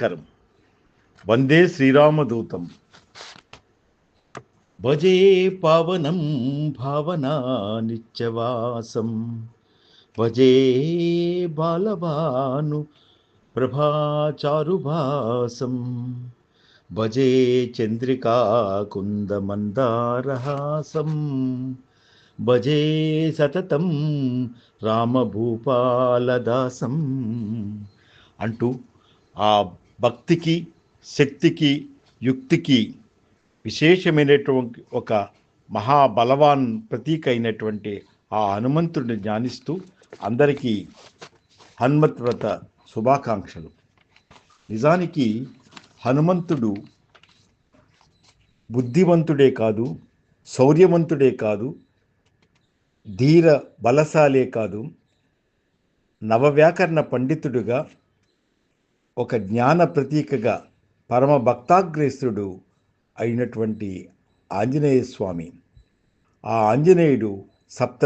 కరం వందే శ్రీరామదూతం. భజే పావనం భావనా నిత్యవాసం. భజే బాలభాను ప్రభాచారుభాసం. భజే చంద్రికా కుందమందారహాసం. భజే సతతం రామభూపాలదాసం. అంటూ ఆ భక్తికి శక్తికి యుక్తికి విశేషమైనటువంటి ఒక మహాబలవాన్ ప్రతీక అయినటువంటి ఆ హనుమంతుడిని ధ్యానిస్తూ అందరికీ హనుమత్ వ్రత శుభాకాంక్షలు. నిజానికి హనుమంతుడు బుద్ధివంతుడే కాదు శౌర్యవంతుడే కాదు ధీర బలశాలే కాదు నవవ్యాకరణ పండితుడుగా ఒక జ్ఞాన ప్రతీకగా పరమ భక్తాగ్రేసుడు అయినటువంటి ఆంజనేయ స్వామి. ఆ ఆంజనేయుడు సప్త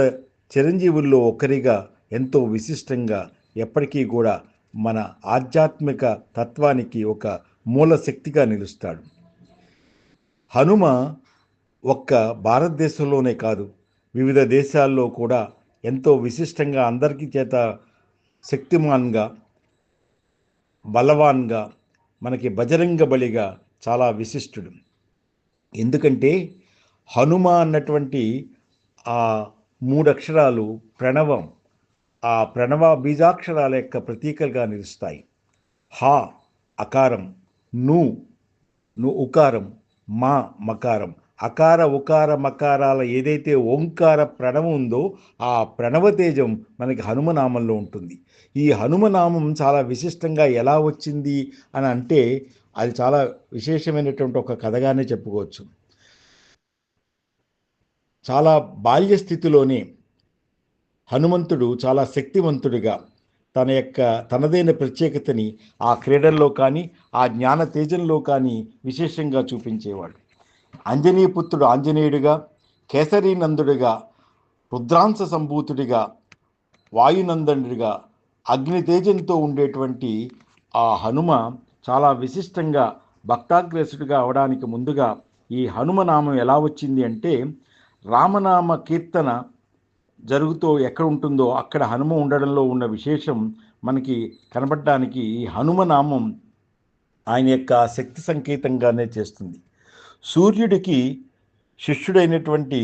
చిరంజీవుల్లో ఒకరిగా ఎంతో విశిష్టంగా ఎప్పటికీ కూడా మన ఆధ్యాత్మిక తత్వానికి ఒక మూల శక్తిగా నిలుస్తాడు. హనుమ ఒక్క భారతదేశంలోనే కాదు వివిధ దేశాల్లో కూడా ఎంతో విశిష్టంగా అందరికీ చేత శక్తిమాన్గా బలవాన్గా మనకి బజరంగ బలిగా చాలా విశిష్టుడు. ఎందుకంటే హనుమ అన్నటువంటి ఆ మూడక్షరాలు ప్రణవం ఆ ప్రణవ బీజాక్షరాల యొక్క ప్రతీకలుగా నిలుస్తాయి. హా అకారం ను ను ఉకారం మా మకారం. అకార ఉకార మకారాల ఏదైతే ఓంకార ప్రణవం ఉందో ఆ ప్రణవతేజం మనకి హనుమనామంలో ఉంటుంది. ఈ హనుమనామం చాలా విశిష్టంగా ఎలా వచ్చింది అని అంటే అది చాలా విశేషమైనటువంటి ఒక కథగానే చెప్పుకోవచ్చు. చాలా బాల్య స్థితిలోనే హనుమంతుడు చాలా శక్తివంతుడిగా తన యొక్క తనదైన ప్రత్యేకతని ఆ క్రీడల్లో కానీ ఆ జ్ఞాన తేజంలో కానీ విశేషంగా చూపించేవాడు. అంజనీపుత్రుడు ఆంజనేయుడిగా కేసరీనందుడిగా రుద్రాంశ సంభూతుడిగా వాయునందనుడిగా అగ్నితేజంతో ఉండేటువంటి ఆ హనుమ చాలా విశిష్టంగా భక్తాగ్రేసుడిగా అవడానికి ముందుగా ఈ హనుమనామం ఎలా వచ్చింది అంటే రామనామ కీర్తన జరుగుతూ ఎక్కడ ఉంటుందో అక్కడ హనుమ ఉండడంలో ఉన్న విశేషం మనకి కనబడడానికి ఈ హనుమనామం ఆయన యొక్క శక్తి సంకేతంగానే చేస్తుంది. సూర్యుడికి శిష్యుడైనటువంటి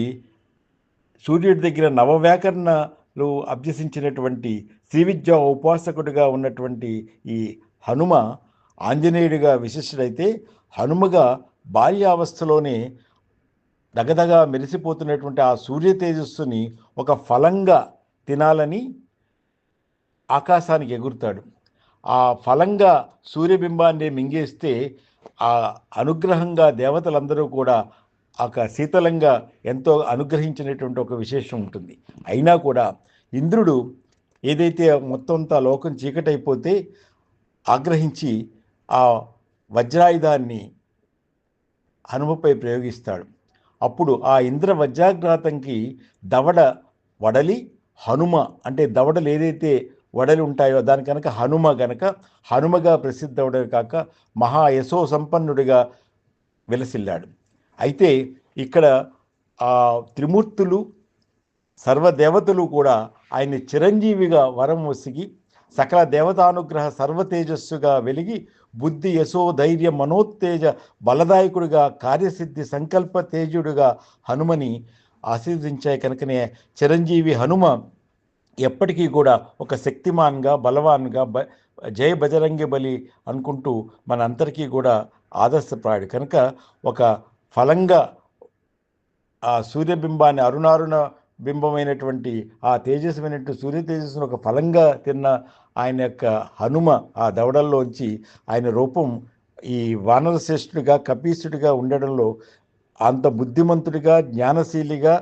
సూర్యుడి దగ్గర నవవ్యాకరణలు అభ్యసించినటువంటి శ్రీవిద్యా ఉపాసకుడిగా ఉన్నటువంటి ఈ హనుమ ఆంజనేయుడిగా విశిష్టుడైతే హనుమగా బాల్యావస్థలోనే దగదగా మెరిసిపోతున్నటువంటి ఆ సూర్య తేజస్సుని ఒక ఫలంగా తినాలని ఆకాశానికి ఎగురుతాడు. ఆ ఫలంగా సూర్యబింబాన్ని మింగేస్తే ఆ అనుగ్రహంగా దేవతలందరూ కూడా ఒక శీతలంగా ఎంతో అనుగ్రహించినటువంటి ఒక విశేషం ఉంటుంది. అయినా కూడా ఇంద్రుడు ఏదైతే మొత్తం అంతా లోకం చీకటైపోతే ఆగ్రహించి ఆ వజ్రాయుధాన్ని హనుమపై ప్రయోగిస్తాడు. అప్పుడు ఆ ఇంద్ర వజ్రాఘాతంకి దవడ వడలి హనుమ అంటే దవడలు ఏదైతే వడలు ఉంటాయో దాని కనుక హనుమ గనక హనుమగా ప్రసిద్ధవడే కాక మహా యశో సంపన్నుడిగా విలసిల్లాడు. అయితే ఇక్కడ ఆ త్రిమూర్తులు సర్వదేవతలు కూడా ఆయన చిరంజీవిగా వరం వసిగి సకల దేవతానుగ్రహ సర్వతేజస్సుగా వెలిగి బుద్ధి యశో ధైర్య మనోత్తేజ బలదాయకుడిగా కార్యసిద్ధి సంకల్ప తేజుడిగా హనుమని ఆశీర్వదించాయి కనుకనే చిరంజీవి హనుమ ఎప్పటికీ కూడా ఒక శక్తిమాన్గా బలవాన్గా బ జయ బజరంగి బలి అనుకుంటూ మనందరికీ కూడా ఆదర్శప్రాయుడు. కనుక ఒక ఫలంగా ఆ సూర్యబింబాన్ని అరుణారుణ బింబమైనటువంటి ఆ తేజస్మైనటువంటి సూర్య తేజస్సును ఒక ఫలంగా తిన్న ఆయన యొక్క హనుమ ఆ దవడల్లోంచి ఆయన రూపం ఈ వానర శ్రేష్ఠుడిగా కపీసుడిగా ఉండడంలో అంత బుద్ధిమంతుడిగా జ్ఞానశీలిగా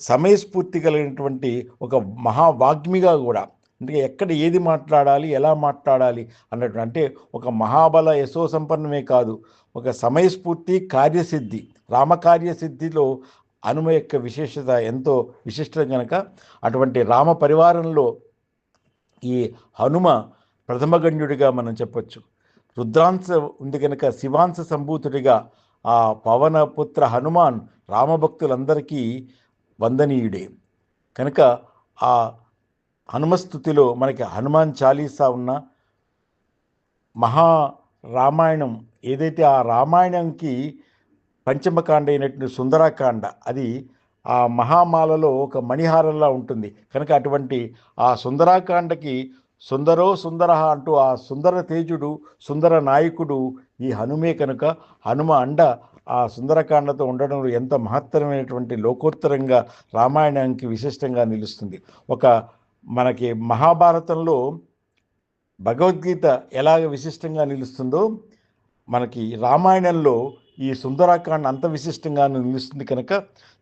సమయస్ఫూర్తి కలిగినటువంటి ఒక మహావాగ్మిగా కూడా అందుకే ఎక్కడ ఏది మాట్లాడాలి ఎలా మాట్లాడాలి అన్నట్టు అంటే ఒక మహాబల యశో సంపన్నమే కాదు ఒక సమయస్ఫూర్తి కార్యసిద్ధి రామకార్యసిద్ధిలో హనుమ యొక్క విశేషత ఎంతో విశిష్టత కనుక అటువంటి రామ పరివారంలో ఈ హనుమ ప్రథమగణ్యుడిగా మనం చెప్పచ్చు. రుద్రాంశ ఉంది కనుక శివాంశ సంభూతుడిగా ఆ పవనపుత్ర హనుమాన్ రామభక్తులందరికీ వందనీయుడే. కనుక ఆ హనుమస్థుతిలో మనకి హనుమాన్ చాలీసా ఉన్న మహా రామాయణం ఏదైతే ఆ రామాయణంకి పంచమకాండ అయినటువంటి సుందరాకాండ అది ఆ మహామాలలో ఒక మణిహారంలా ఉంటుంది. కనుక అటువంటి ఆ సుందరాకాండకి సుందరో సుందర అంటూ ఆ సుందర తేజుడు సుందర నాయకుడు ఈ హనుమే కనుక హనుమ అండ ఆ సుందరకాండతో ఉండడం ఎంత మహత్తరమైనటువంటి లోకోత్తరంగా రామాయణానికి విశిష్టంగా నిలుస్తుంది. ఒక మనకి మహాభారతంలో భగవద్గీత ఎలాగ విశిష్టంగా నిలుస్తుందో మనకి రామాయణంలో ఈ సుందరాకాండ అంత విశిష్టంగా నిలుస్తుంది కనుక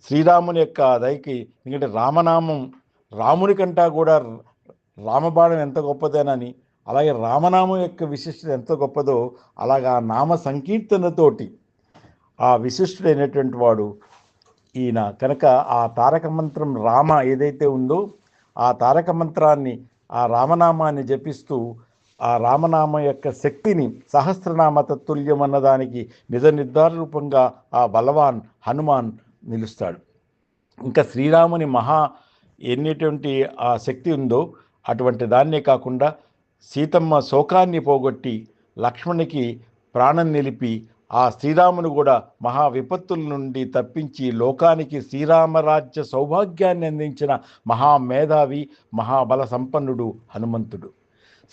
శ్రీరాముని యొక్క దయకి ఎందుకంటే రామనామం రాముని కంటా కూడా రామబాణం ఎంత గొప్పదేనని అలాగే రామనామం యొక్క విశిష్టత ఎంత గొప్పదో అలాగా నామ సంకీర్తనతోటి ఆ విశిష్టుడైనటువంటి వాడు ఈయన. కనుక ఆ తారక మంత్రం రామ ఏదైతే ఉందో ఆ తారక మంత్రాన్ని ఆ రామనామాన్ని జపిస్తూ ఆ రామనామం యొక్క శక్తిని సహస్రనామ తత్తుల్యం అన్నదానికి నిజ నిర్ధార రూపంగా ఆ బలవాన్ హనుమాన్ నిలుస్తాడు. ఇంకా శ్రీరాముని మహా ఎన్నిటువంటి ఆ శక్తి ఉందో అటువంటి దాన్నే కాకుండా సీతమ్మ శోకాన్ని పోగొట్టి లక్ష్మణునికి ప్రాణం నిలిపి ఆ శ్రీరామును కూడా మహా విపత్తుల నుండి తప్పించి లోకానికి శ్రీరామరాజ్య సౌభాగ్యాన్ని అందించిన మహామేధావి మహాబల సంపన్నుడు హనుమంతుడు.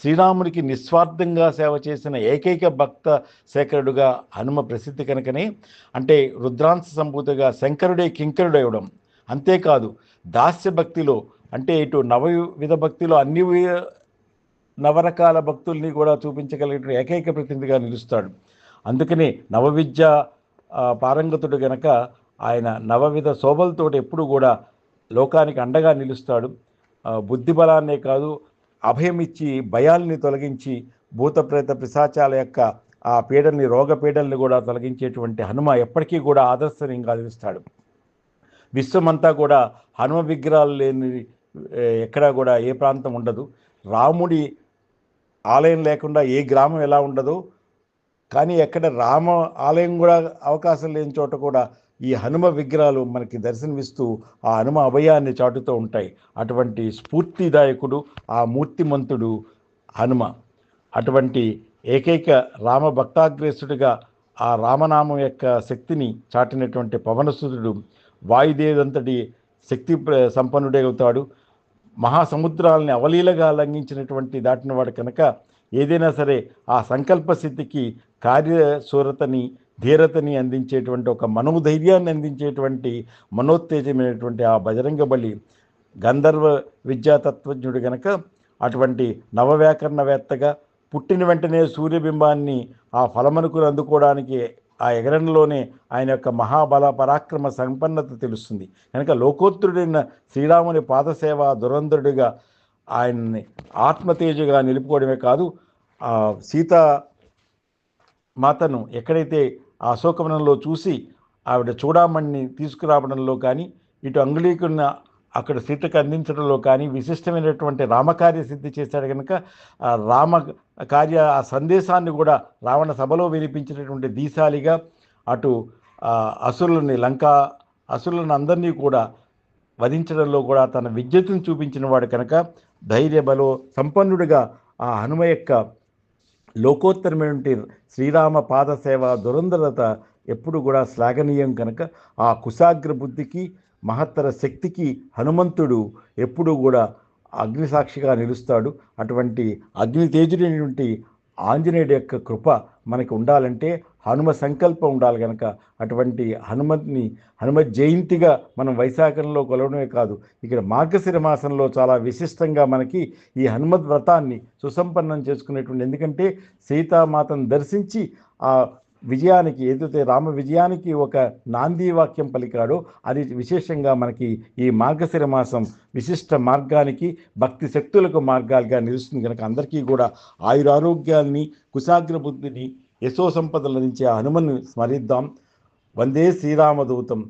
శ్రీరామునికి నిస్వార్థంగా సేవ చేసిన ఏకైక భక్త శేఖరుడుగా హనుమ ప్రసిద్ధి కనుకనే అంటే రుద్రాంశ సంభూతగా శంకరుడే కింకరుడవడం. అంతేకాదు దాస్య భక్తిలో అంటే ఇటు నవవిధ భక్తిలో అన్ని నవరకాల భక్తుల్ని కూడా చూపించగలిగిన ఏకైక ప్రతినిధిగా నిలుస్తాడు. అందుకనే నవవిద్య పారంగతుడు గనక ఆయన నవవిధ శోభలతోటి ఎప్పుడు కూడా లోకానికి అండగా నిలుస్తాడు. బుద్ధి బలాన్నే కాదు అభయం ఇచ్చి భయాల్ని తొలగించి భూతప్రేత పిశాచాల యొక్క ఆ పీడల్ని రోగ పీడల్ని కూడా తొలగించేటువంటి హనుమ ఎప్పటికీ కూడా ఆదర్శనీయంగా నిలుస్తాడు. విశ్వమంతా కూడా హనుమ విగ్రహాలు లేని ఎక్కడా కూడా ఏ ప్రాంతం ఉండదు. రాముడి ఆలయం లేకుండా ఏ గ్రామం ఎలా ఉండదో కానీ ఎక్కడ రామ ఆలయం కూడా అవకాశం లేని చోట కూడా ఈ హనుమ విగ్రహాలు మనకి దర్శనమిస్తూ ఆ హనుమ అభయాన్ని చాటుతూ ఉంటాయి. అటువంటి స్ఫూర్తిదాయకుడు ఆ మూర్తిమంతుడు హనుమ. అటువంటి ఏకైక రామ భక్తాగ్రేసుడిగా ఆ రామనామం యొక్క శక్తిని చాటినటువంటి పవనసుతుడు వాయుదేవంతటి శక్తి సంపన్నుడే అవుతాడు మహాసముద్రాలని అవలీలగా లంఘించినటువంటి దాటినవాడు కనుక ఏదైనా సరే ఆ సంకల్ప సిద్ధికి కార్యశూరతని ధీరతని అందించేటువంటి ఒక మనోధైర్యాన్ని అందించేటువంటి మనోత్తేజమైనటువంటి ఆ బజరంగ బలి గంధర్వ విద్యాతత్వజ్ఞుడు గనక అటువంటి నవవ్యాకరణవేత్తగా పుట్టిన వెంటనే సూర్యబింబాన్ని ఆ ఫలమనుకుని అందుకోవడానికి ఆ ఎగరంలోనే ఆయన యొక్క మహాబల పరాక్రమ సంపన్నత తెలుస్తుంది. కనుక లోకోత్తరుడైన శ్రీరాముని పాదసేవ దురంధరుడిగా ఆయన్ని ఆత్మతేజగా నిలుపుకోవడమే కాదు సీతా సీత మాతను ఎక్కడైతే ఆ అశోకవనంలో చూసి ఆవిడ చూడామణిని తీసుకురావడంలో కానీ ఇటు అంగుళీకున్న అక్కడ సీతకు అందించడంలో కానీ విశిష్టమైనటువంటి రామకార్య సిద్ధి చేశాడు కనుక రామ కార్య ఆ సందేశాన్ని కూడా రావణ సభలో వినిపించినటువంటి దీశాలిగా అటు అసురులని లంకా అసురులను అందరినీ కూడా వధించడంలో కూడా తన విద్యతను చూపించిన వాడు కనుక ధైర్య బలో సంపన్నుడిగా ఆ హనుమ యొక్క లోకోత్తరమైనటువంటి శ్రీరామ పాదసేవ దురంధరత ఎప్పుడు కూడా శ్లాఘనీయం కనుక ఆ కుశాగ్ర బుద్ధికి మహత్తర శక్తికి హనుమంతుడు ఎప్పుడు కూడా అగ్నిసాక్షిగా నిలుస్తాడు. అటువంటి అగ్ని తేజుడైనటువంటి ఆంజనేయుడి యొక్క కృప మనకు ఉండాలంటే హనుమ సంకల్పం ఉండాలి కనుక అటువంటి హనుమంతుని హనుమ జయంతిగా మనం వైశాఖంలో కొలవడమే కాదు ఇక్కడ మార్గశిర మాసంలో చాలా విశిష్టంగా మనకి ఈ హనుమత్ వ్రతాన్ని సుసంపన్నం చేసుకునేటువంటి ఎందుకంటే సీతామాతను దర్శించి ఆ విజయానికి ఏదైతే రామ విజయానికి ఒక నాంది వాక్యం పలికాడో అది విశేషంగా మనకి ఈ మార్గశిర మాసం విశిష్ట మార్గానికి భక్తి శక్తులకు మార్గాలుగా నిలుస్తుంది కనుక అందరికీ కూడా ఆయురారోగ్యాల్ని కుశాగ్ర బుద్ధిని యశో సంపదల నుంచి ఆ హనుమను స్మరిద్దాం. వందే శ్రీరామదూతం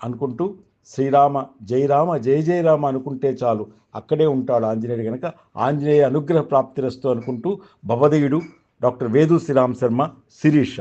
అనుకుంటూ శ్రీరామ జై రామ జయ జయరామ అనుకుంటే చాలు అక్కడే ఉంటాడు ఆంజనేయుడు కనుక ఆంజనేయ అనుగ్రహ ప్రాప్తిరస్తు అనుకుంటూ భవదేయుడు డాక్టర్ వేదు శ్రీరామ్ శర్మ శిరీష.